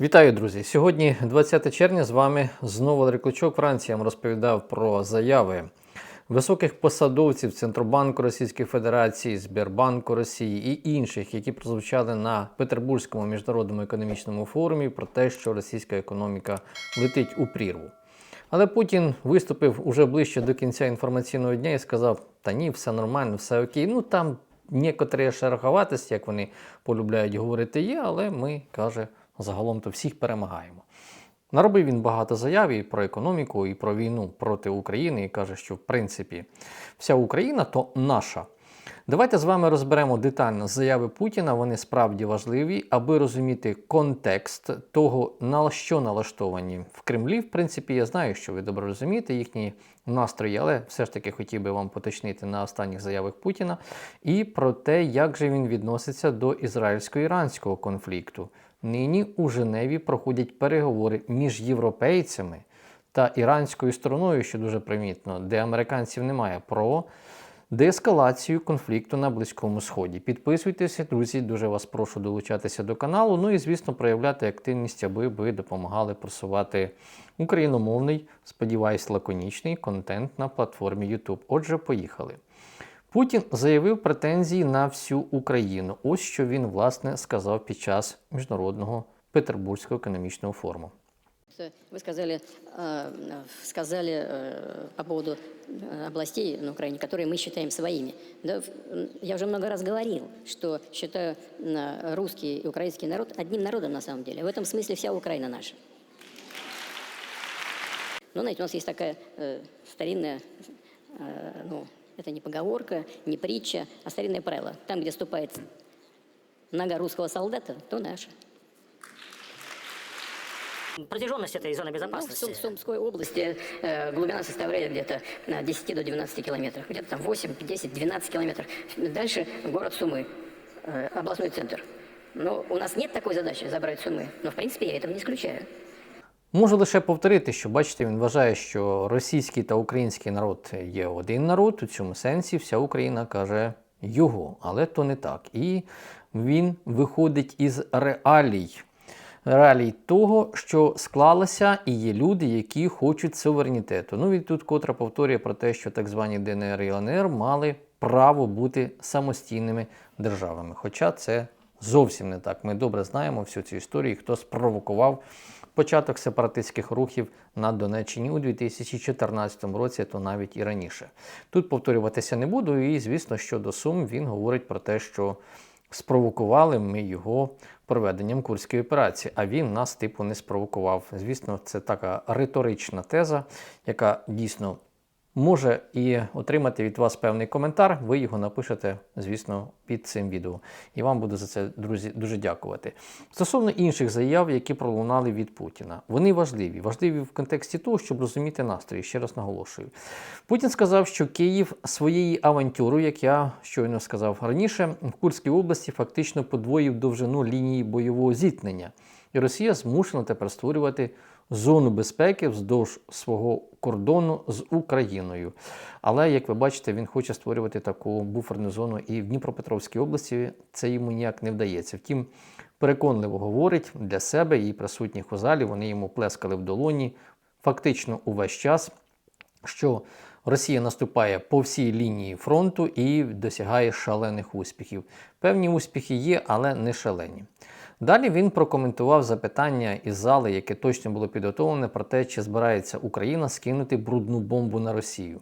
Вітаю, друзі! Сьогодні 20 червня з вами знову Валерій Клочок. Франція вам розповідав про заяви високих посадовців Центробанку Російської Федерації, Збірбанку Росії і інших, які прозвучали на Петербурзькому міжнародному економічному форумі про те, що російська економіка летить у прірву. Але Путін виступив уже ближче до кінця інформаційного дня і сказав: Та ні, все нормально, все окей. Ну там некоторі шероховатості, як вони полюбляють говорити, є, але ми каже, загалом то всіх перемагаємо. Наробив він багато заяв і про економіку, і про війну проти України, і каже, що в принципі вся Україна то наша. Давайте з вами розберемо детально заяви Путіна. Вони справді важливі, аби розуміти контекст того, на що налаштовані в Кремлі. В принципі, я знаю, що ви добре розумієте їхні настрої, але все ж таки хотів би вам поточнити на останніх заявах Путіна і про те, як же він відноситься до ізраїльсько-іранського конфлікту. Нині у Женеві проходять переговори між європейцями та іранською стороною, що дуже примітно, де американців немає, про деескалацію конфлікту на Близькому Сході. Підписуйтеся, друзі, дуже вас прошу долучатися до каналу. Ну і, звісно, проявляти активність, аби ви допомагали просувати україномовний, сподіваюсь, лаконічний контент на платформі YouTube. Отже, поїхали. Путін заявив претензії на всю Україну. Ось що він власне сказав під час міжнародного Петербурзького економічного форуму. Вы сказали, э, сказали э, по поводу э, областей на Украине, которые мы считаем своими. Да, в- м, я уже много раз говорил, что считаю э, русский и украинский народ одним народом на самом деле. В этом смысле вся Украина наша. Ну, знаете, у нас есть такая э, старинная, э, ну, это не поговорка, не притча, а старинное правило. Там, где ступает нога русского солдата, то наша. Протяженность этой зоны Ну, в безопасности. Сум- Сумской области э, глубина составляет где-то на 10 до 12 километров. Где-то там 8, 10, 12 километров. Дальше город Сумы, э, областной центр. Но у нас нет такой задачи забрать Сумы. Но в принципе я этого не исключаю. Можу лише повторити, що бачите, він вважає, що російський та український народ є один народ. У цьому сенсі вся Україна каже його, але то не так. І він виходить із реалій. Реалій того, що склалося, і є люди, які хочуть суверенітету. Ну і тут котра повторює про те, що так звані ДНР і ЛНР мали право бути самостійними державами. Хоча це зовсім не так. Ми добре знаємо всю цю історію, хто спровокував початок сепаратистських рухів на Донеччині у 2014 році, то навіть і раніше. Тут повторюватися не буду, і звісно, щодо Сум він говорить про те, що спровокували ми його проведенням курської операції, а він нас типу не спровокував. Звісно, це така риторична теза, яка дійсно може і отримати від вас певний коментар. Ви його напишете, звісно, під цим відео. І вам буду за це, друзі, дуже дякувати. Стосовно інших заяв, які пролунали від Путіна, вони важливі. Важливі в контексті того, щоб розуміти настрої. Ще раз наголошую. Путін сказав, що Київ своєю авантюрою, як я щойно сказав раніше, в Курській області фактично подвоїв довжину лінії бойового зіткнення. І Росія змушена тепер створювати зону безпеки вздовж свого кордону з Україною. Але, як ви бачите, він хоче створювати таку буферну зону і в Дніпропетровській області це йому ніяк не вдається. Втім, переконливо говорить для себе і присутніх у залі. Вони йому плескали в долоні фактично увесь час, що Росія наступає по всій лінії фронту і досягає шалених успіхів. Певні успіхи є, але не шалені. Далі він прокоментував запитання із зали, яке точно було підготовлене про те, чи збирається Україна скинути брудну бомбу на Росію.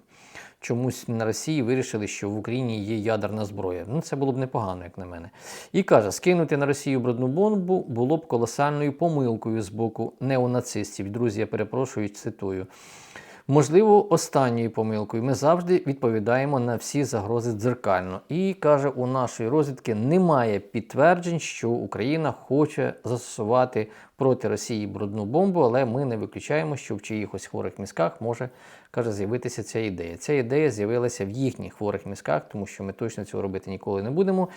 Чомусь на Росії вирішили, що в Україні є ядерна зброя. Ну, це було б непогано, як на мене. І каже, скинути на Росію брудну бомбу було б колосальною помилкою з боку неонацистів. Друзі, я перепрошую, цитую. Можливо, останньою помилкою ми завжди відповідаємо на всі загрози дзеркально. І каже, у нашої розвідки немає підтверджень, що Україна хоче застосувати проти Росії брудну бомбу, але ми не виключаємо, що в чиїхось хворих мізках може каже з'явитися ця ідея. Ця ідея з'явилася в їхніх хворих мізках, тому що ми точно цього робити ніколи не будемо.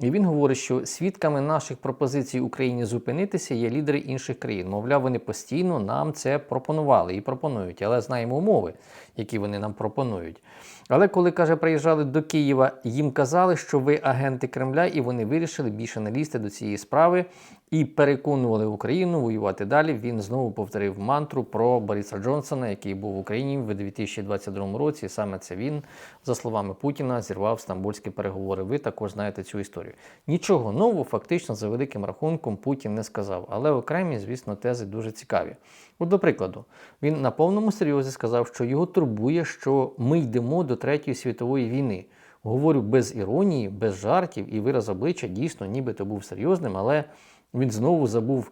І він говорить, що свідками наших пропозицій Україні зупинитися є лідери інших країн. Мовляв, вони постійно нам це пропонували і пропонують, але знаємо умови, які вони нам пропонують. Але коли каже, приїжджали до Києва, їм казали, що ви агенти Кремля, і вони вирішили більше не лізти до цієї справи і переконували Україну воювати далі, він знову повторив мантру про Бориса Джонсона, який був в Україні в 2022 році. Саме це він, за словами Путіна, зірвав стамбульські переговори. Ви також знаєте цю історію. Нічого нового, фактично, за великим рахунком, Путін не сказав, але окремі, звісно, тези дуже цікаві. От, до прикладу, він на повному серйозі сказав, що його турбує, що ми йдемо до Третьої світової війни. Говорю без іронії, без жартів, і вираз обличчя дійсно нібито був серйозним, але він знову забув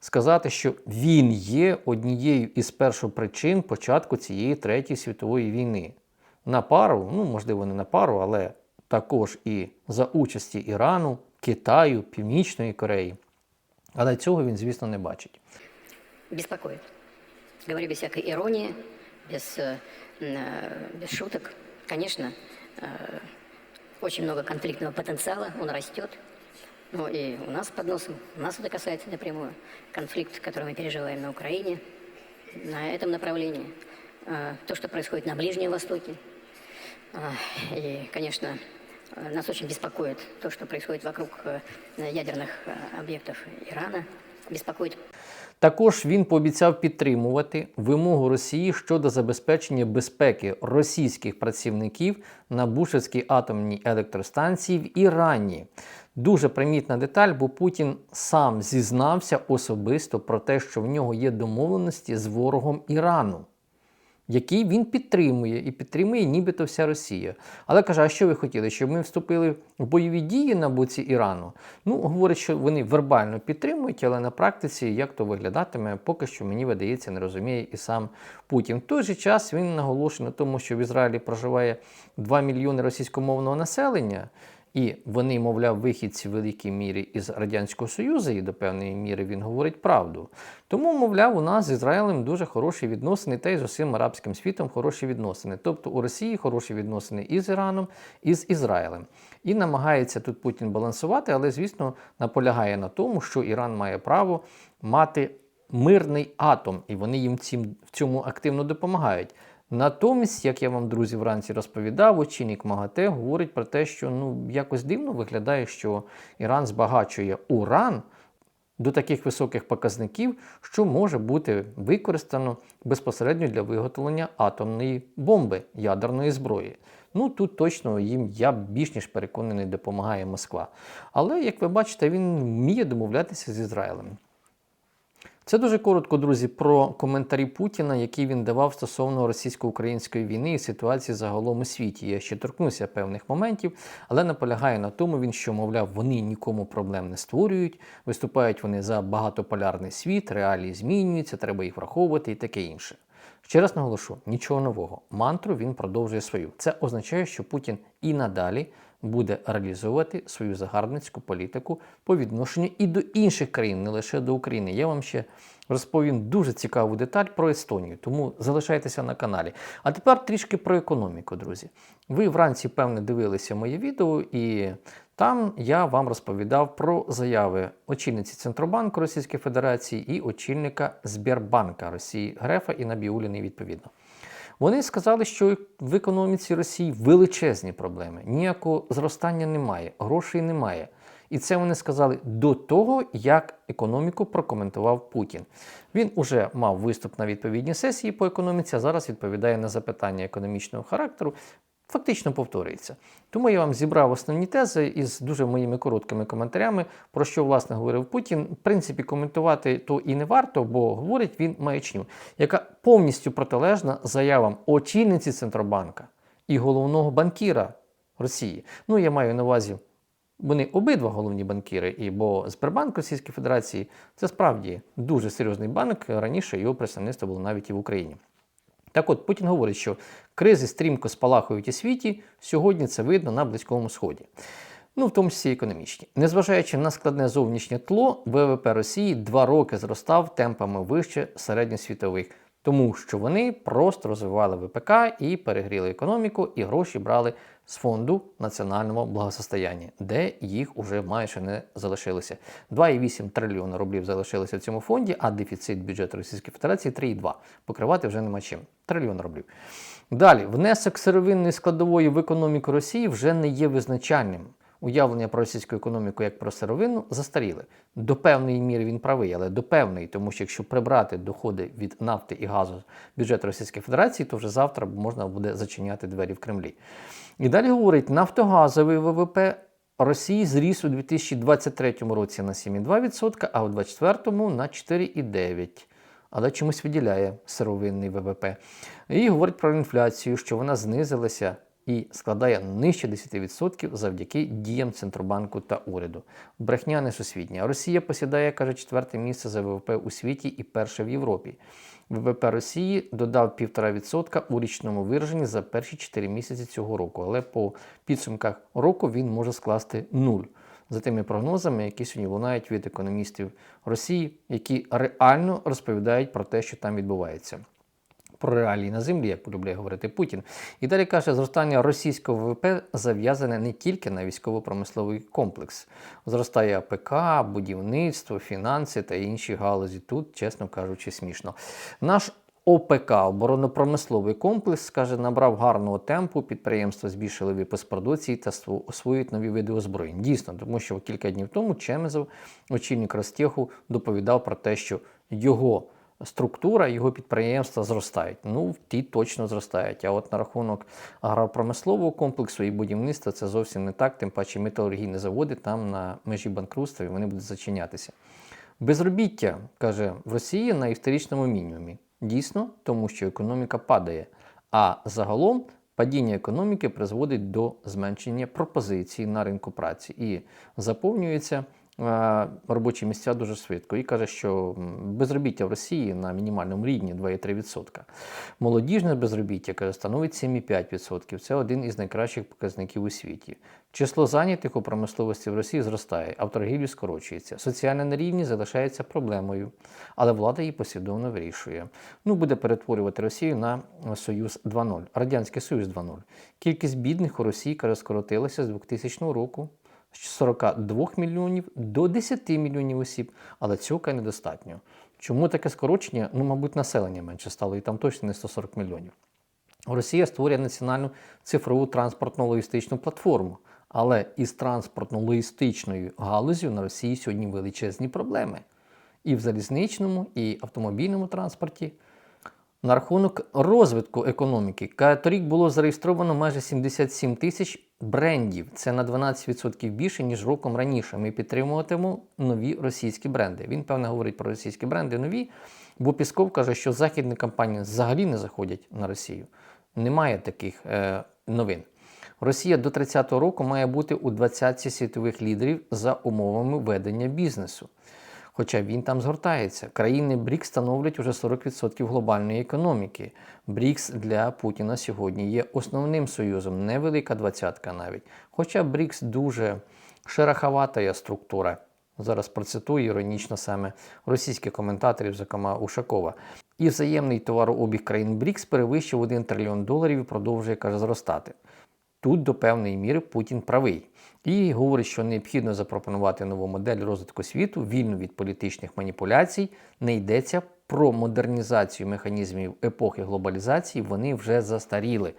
сказати, що він є однією із першопричин початку цієї Третьої світової війни. На пару, ну можливо, не на пару, але також і за участі Ірану, Китаю, Північної Кореї. Але цього він, звісно, не бачить. беспокоит. Говорю без всякой иронии, без, э, м, э, без шуток. Конечно, э, очень много конфликтного потенциала, он растет. Ну и у нас под носом, нас это касается напрямую. Конфликт, который мы переживаем на Украине, на этом направлении. Э, То, что происходит на Ближнем Востоке. Э, И, конечно, э, нас очень беспокоит то, что происходит вокруг э, ядерных э, объектов Ирана. Беспокоит також він пообіцяв підтримувати вимогу Росії щодо забезпечення безпеки російських працівників на Бушевській атомній електростанції в Ірані. Дуже примітна деталь, бо Путін сам зізнався особисто про те, що в нього є домовленості з ворогом Ірану який він підтримує і підтримує нібито вся Росія. Але каже, а що ви хотіли, щоб ми вступили в бойові дії на боці Ірану? Ну, говорить, що вони вербально підтримують, але на практиці як то виглядатиме, поки що мені видається, не розуміє і сам Путін. В той же час він наголошує на тому, що в Ізраїлі проживає 2 мільйони російськомовного населення. І вони, мовляв, вихідці в великій мірі із Радянського Союзу, і до певної міри він говорить правду. Тому, мовляв, у нас з Ізраїлем дуже хороші відносини, та й з усім арабським світом хороші відносини. Тобто у Росії хороші відносини і з Іраном, і з Ізраїлем. І намагається тут Путін балансувати, але, звісно, наполягає на тому, що Іран має право мати мирний атом, і вони їм цим, в цьому активно допомагають. Натомість, як я вам, друзі, вранці розповідав, очільник МАГАТЕ говорить про те, що ну якось дивно виглядає, що Іран збагачує уран до таких високих показників, що може бути використано безпосередньо для виготовлення атомної бомби ядерної зброї. Ну тут точно їм я більш ніж переконаний допомагає Москва. Але як ви бачите, він вміє домовлятися з Ізраїлем. Це дуже коротко, друзі, про коментарі Путіна, які він давав стосовно російсько-української війни і ситуації загалом у світі. Я ще торкнуся певних моментів, але наполягаю на тому, він що, мовляв, вони нікому проблем не створюють, виступають вони за багатополярний світ, реалії змінюються, треба їх враховувати і таке інше. Ще раз наголошу, нічого нового. Мантру він продовжує свою. Це означає, що Путін і надалі буде реалізовувати свою загарбницьку політику по відношенню і до інших країн, не лише до України. Я вам ще розповім дуже цікаву деталь про Естонію, тому залишайтеся на каналі. А тепер трішки про економіку, друзі. Ви вранці, певне, дивилися моє відео, і там я вам розповідав про заяви очільниці Центробанку Російської Федерації і очільника Збірбанка Росії Грефа і Набіуліни відповідно. Вони сказали, що в економіці Росії величезні проблеми. Ніякого зростання немає, грошей немає. І це вони сказали до того, як економіку прокоментував Путін. Він уже мав виступ на відповідній сесії по економіці, а зараз відповідає на запитання економічного характеру. Фактично повторюється. Тому я вам зібрав основні тези із дуже моїми короткими коментарями, про що власне говорив Путін. В принципі, коментувати то і не варто, бо говорить він маячню, яка повністю протилежна заявам очільниці Центробанка і головного банкіра Росії. Ну, я маю на увазі. Вони обидва головні банкіри, і бо Сбербанк Російської Федерації це справді дуже серйозний банк. Раніше його представництво було навіть і в Україні. Так от Путін говорить, що кризи стрімко спалахують у світі. Сьогодні це видно на Близькому Сході. Ну, в тому числі економічні. Незважаючи на складне зовнішнє тло, ВВП Росії два роки зростав темпами вище середньосвітових, тому що вони просто розвивали ВПК і перегріли економіку, і гроші брали з фонду національного благосостояння, де їх уже майже не залишилося. 2,8 трильйона рублів залишилося в цьому фонді, а дефіцит бюджету Російської Федерації 3,2. Покривати вже нема чим. Трильйон рублів. Далі, внесок сировинної складової в економіку Росії вже не є визначальним. уявлення про російську економіку як про сировину застаріли. До певної міри він правий, але до певної, тому що якщо прибрати доходи від нафти і газу з бюджету Російської Федерації, то вже завтра можна буде зачиняти двері в Кремлі. І далі говорить, нафтогазовий ВВП Росії зріс у 2023 році на 7,2%, а у 2024 на 4,9%. Але чомусь виділяє сировинний ВВП. І говорить про інфляцію, що вона знизилася і складає нижче 10% завдяки діям Центробанку та уряду. Брехня несусвітня. Росія посідає, каже, четверте місце за ВВП у світі і перше в Європі. ВВП Росії додав 1,5% у річному вираженні за перші 4 місяці цього року, але по підсумках року він може скласти нуль. За тими прогнозами, які сьогодні лунають від економістів Росії, які реально розповідають про те, що там відбувається про реалії на землі, як полюбляє говорити Путін. І далі каже, зростання російського ВВП зав'язане не тільки на військово-промисловий комплекс. Зростає АПК, будівництво, фінанси та інші галузі. Тут, чесно кажучи, смішно. Наш ОПК, оборонно-промисловий комплекс, каже, набрав гарного темпу. Підприємства збільшили випуск продукції та освоюють нові види озброєнь. Дійсно, тому що кілька днів тому Чемезов, очільник Ростеху, доповідав про те, що його структура, його підприємства зростають. Ну, ті точно зростають. А от на рахунок агропромислового комплексу і будівництва це зовсім не так. Тим паче металургійні заводи там на межі банкрутства і вони будуть зачинятися. Безробіття, каже, в Росії на історичному мінімумі. Дійсно, тому що економіка падає. А загалом падіння економіки призводить до зменшення пропозицій на ринку праці і заповнюються е, робочі місця дуже швидко. І каже, що безробіття в Росії на мінімальному рівні 2,3%. Молодіжне безробіття каже, становить 7,5%. Це один із найкращих показників у світі. Число зайнятих у промисловості в Росії зростає, а в торгівлі скорочується. Соціальна нерівність залишається проблемою, але влада її послідовно вирішує. Ну, буде перетворювати Росію на Союз 2.0, Радянський Союз 2.0. Кількість бідних у Росії каже, скоротилася з 2000 року з 42 мільйонів до 10 мільйонів осіб, але цього недостатньо. Чому таке скорочення? Ну, мабуть, населення менше стало, і там точно не 140 мільйонів. Росія створює національну цифрову транспортно-логістичну платформу. Але із транспортно-логістичною галузю на Росії сьогодні величезні проблеми. І в залізничному, і автомобільному транспорті. На рахунок розвитку економіки, торік було зареєстровано майже 77 тисяч брендів. Це на 12% більше, ніж роком раніше. Ми підтримуватимемо нові російські бренди. Він, певно, говорить про російські бренди нові, бо Пісков каже, що західні компанії взагалі не заходять на Росію. Немає таких е, новин. Росія до 30-го року має бути у 20 світових лідерів за умовами ведення бізнесу. Хоча він там згортається. Країни БРІКС становлять уже 40% глобальної економіки. БРІКС для Путіна сьогодні є основним союзом, невелика двадцятка навіть. Хоча БРІКС дуже шероховата структура. Зараз процитую іронічно саме російських коментаторів, зокрема Ушакова. І взаємний товарообіг країн БРІКС перевищив 1 трильйон доларів і продовжує каже, зростати. Тут до певної міри Путін правий і говорить, що необхідно запропонувати нову модель розвитку світу, вільну від політичних маніпуляцій. Не йдеться про модернізацію механізмів епохи глобалізації, вони вже застаріли.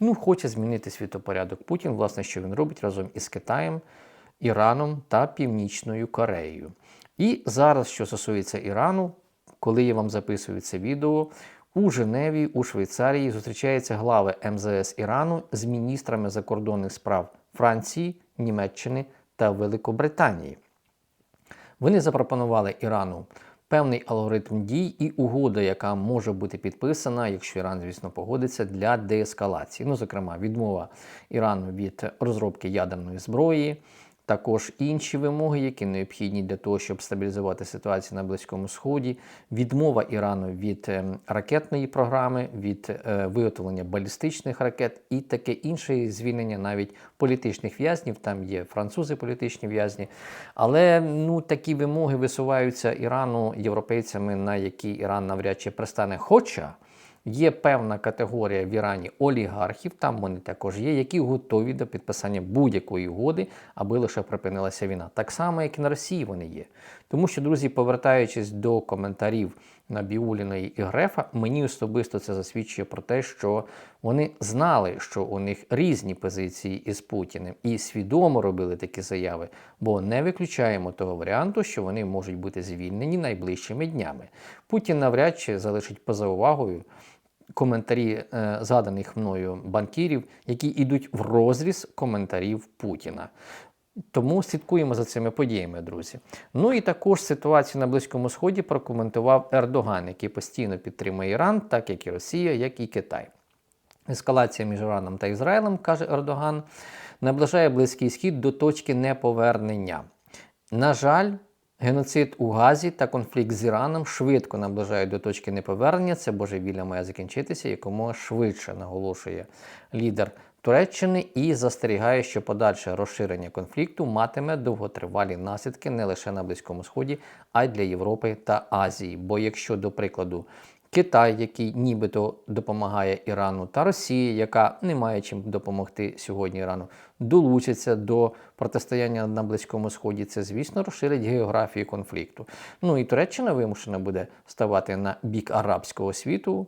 Ну, хоче змінити світопорядок Путін, власне, що він робить разом із Китаєм, Іраном та Північною Кореєю. І зараз, що стосується Ірану, коли я вам записую це відео, у Женеві, у Швейцарії зустрічаються глави МЗС Ірану з міністрами закордонних справ Франції, Німеччини та Великобританії. Вони запропонували Ірану певний алгоритм дій і угода, яка може бути підписана, якщо Іран, звісно, погодиться для деескалації. Ну, зокрема, відмова Ірану від розробки ядерної зброї. Також інші вимоги, які необхідні для того, щоб стабілізувати ситуацію на Близькому Сході, відмова Ірану від е, ракетної програми, від е, виготовлення балістичних ракет і таке інше звільнення навіть політичних в'язнів. Там є французи політичні в'язні. Але ну, такі вимоги висуваються Ірану європейцями, на які Іран навряд чи пристане. Хоча Є певна категорія в Ірані олігархів, там вони також є, які готові до підписання будь-якої угоди, аби лише припинилася війна. Так само, як і на Росії вони є. Тому що, друзі, повертаючись до коментарів Набіуліної і Грефа, мені особисто це засвідчує про те, що вони знали, що у них різні позиції із Путіним, і свідомо робили такі заяви, бо не виключаємо того варіанту, що вони можуть бути звільнені найближчими днями. Путін навряд чи залишить поза увагою коментарі е, згаданих мною банкірів, які йдуть в розріз коментарів Путіна. Тому слідкуємо за цими подіями, друзі. Ну і також ситуацію на Близькому Сході прокоментував Ердоган, який постійно підтримує Іран, так як і Росія, як і Китай. Ескалація між Іраном та Ізраїлем, каже Ердоган, наближає Близький Схід до точки неповернення. На жаль, геноцид у Газі та конфлікт з Іраном швидко наближають до точки неповернення. Це божевілля має закінчитися якомога швидше, наголошує лідер Туреччини і застерігає, що подальше розширення конфлікту матиме довготривалі наслідки не лише на Близькому Сході, а й для Європи та Азії. Бо якщо, до прикладу, Китай, який нібито допомагає Ірану, та Росія, яка не має чим допомогти сьогодні Ірану, долучаться до протистояння на Близькому Сході, це, звісно, розширить географію конфлікту. Ну і Туреччина вимушена буде ставати на бік арабського світу,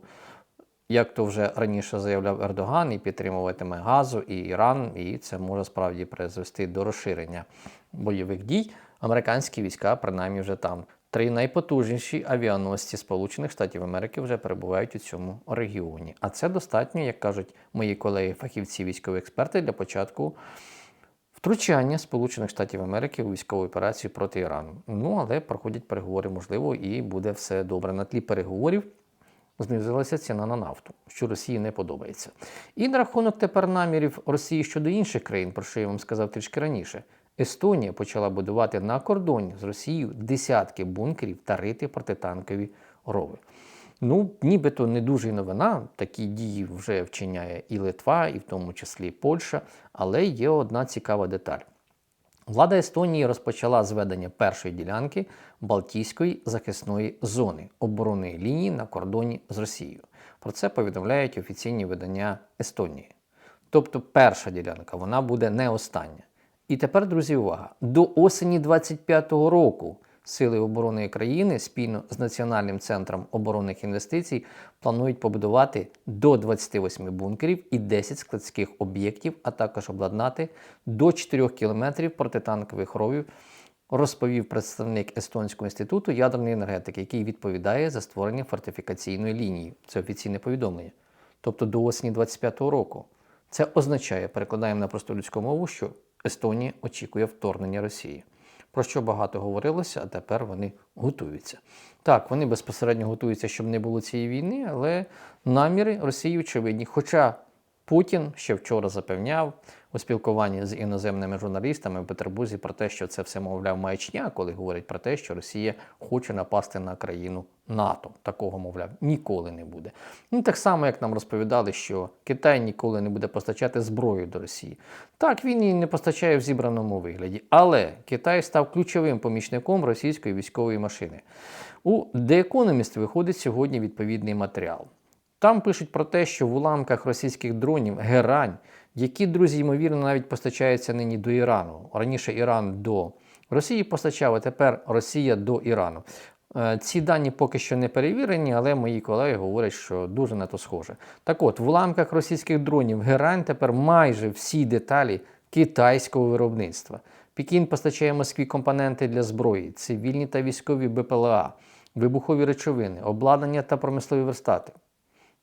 як то вже раніше заявляв Ердоган, і підтримуватиме Газу і Іран, і це може справді призвести до розширення бойових дій. Американські війська, принаймні, вже там. Три найпотужніші авіаносці Сполучених Штатів Америки вже перебувають у цьому регіоні. А це достатньо, як кажуть мої колеги-фахівці, військові експерти, для початку втручання Сполучених Штатів Америки у військову операцію проти Ірану. Ну але проходять переговори, можливо, і буде все добре. На тлі переговорів знизилася ціна на нафту, що Росії не подобається. І на рахунок тепер намірів Росії щодо інших країн, про що я вам сказав трішки раніше. Естонія почала будувати на кордоні з Росією десятки бункерів та рити протитанкові рови. Ну, нібито не дуже новина. Такі дії вже вчиняє і Литва, і в тому числі Польща. Але є одна цікава деталь. Влада Естонії розпочала зведення першої ділянки Балтійської захисної зони оборонної лінії на кордоні з Росією. Про це повідомляють офіційні видання Естонії. Тобто перша ділянка вона буде не остання. І тепер, друзі, увага! До осені 25-го року Сили оборони країни спільно з Національним центром оборонних інвестицій планують побудувати до 28 бункерів і 10 складських об'єктів, а також обладнати до 4 кілометрів протитанкових ровів, розповів представник Естонського інституту ядерної енергетики, який відповідає за створення фортифікаційної лінії. Це офіційне повідомлення. Тобто до осені 25-го року. Це означає, перекладаємо на просту людську мову, що Естонія очікує вторгнення Росії. Про що багато говорилося, а тепер вони готуються. Так, вони безпосередньо готуються, щоб не було цієї війни, але наміри Росії очевидні. Хоча Путін ще вчора запевняв у спілкуванні з іноземними журналістами в Петербурзі про те, що це все, мовляв, маячня, коли говорять про те, що Росія хоче напасти на країну НАТО. Такого, мовляв, ніколи не буде. Ну так само, як нам розповідали, що Китай ніколи не буде постачати зброю до Росії. Так, він її не постачає в зібраному вигляді, але Китай став ключовим помічником російської військової машини. У The Economist виходить сьогодні відповідний матеріал. Там пишуть про те, що в уламках російських дронів герань, які, друзі, ймовірно, навіть постачаються нині до Ірану. Раніше Іран до Росії постачав, а тепер Росія до Ірану. Е, Ці дані поки що не перевірені, але мої колеги говорять, що дуже на то схоже. Так от, в уламках російських дронів герань тепер майже всі деталі китайського виробництва. Пекін постачає Москві компоненти для зброї, цивільні та військові БПЛА, вибухові речовини, обладнання та промислові верстати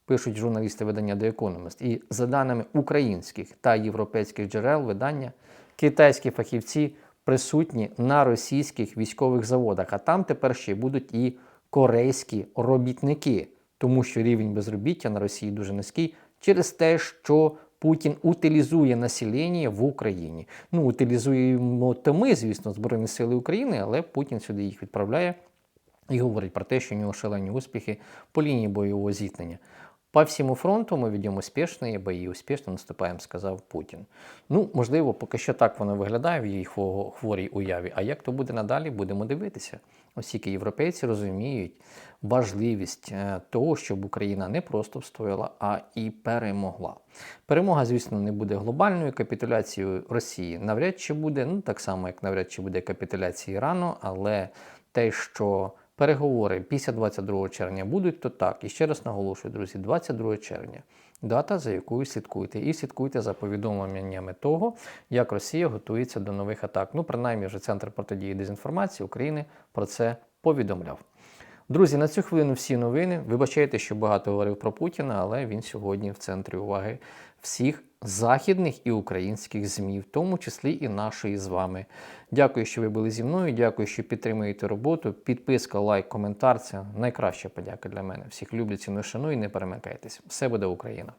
пишуть журналісти видання The Economist. І за даними українських та європейських джерел видання, китайські фахівці присутні на російських військових заводах, а там тепер ще будуть і корейські робітники, тому що рівень безробіття на Росії дуже низький через те, що Путін утилізує населення в Україні. Ну, утилізуємо то ми, звісно, Збройні Сили України, але Путін сюди їх відправляє і говорить про те, що у нього шалені успіхи по лінії бойового зіткнення. По всьому фронту ми ведемо успішні бої, успішно наступаємо, сказав Путін. Ну, можливо, поки що так воно виглядає в її хворій уяві. А як то буде надалі, будемо дивитися. Оскільки європейці розуміють важливість е, того, щоб Україна не просто встояла, а і перемогла. Перемога, звісно, не буде глобальною капітуляцією Росії. Навряд чи буде, ну так само, як навряд чи буде капітуляція Ірану, але те, що переговори після 22 червня будуть, то так. І ще раз наголошую, друзі, 22 червня. Дата, за якою слідкуйте, і слідкуйте за повідомленнями того, як Росія готується до нових атак. Ну, принаймні, вже Центр протидії дезінформації України про це повідомляв. Друзі, на цю хвилину всі новини. Вибачайте, що багато говорив про Путіна, але він сьогодні в центрі уваги всіх західних і українських ЗМІ, в тому числі і нашої з вами. Дякую, що ви були зі мною. Дякую, що підтримуєте роботу. Підписка, лайк, коментар це найкраща подяка для мене. Всіх люблю, ціную, шаную і не перемикайтесь. Все буде Україна!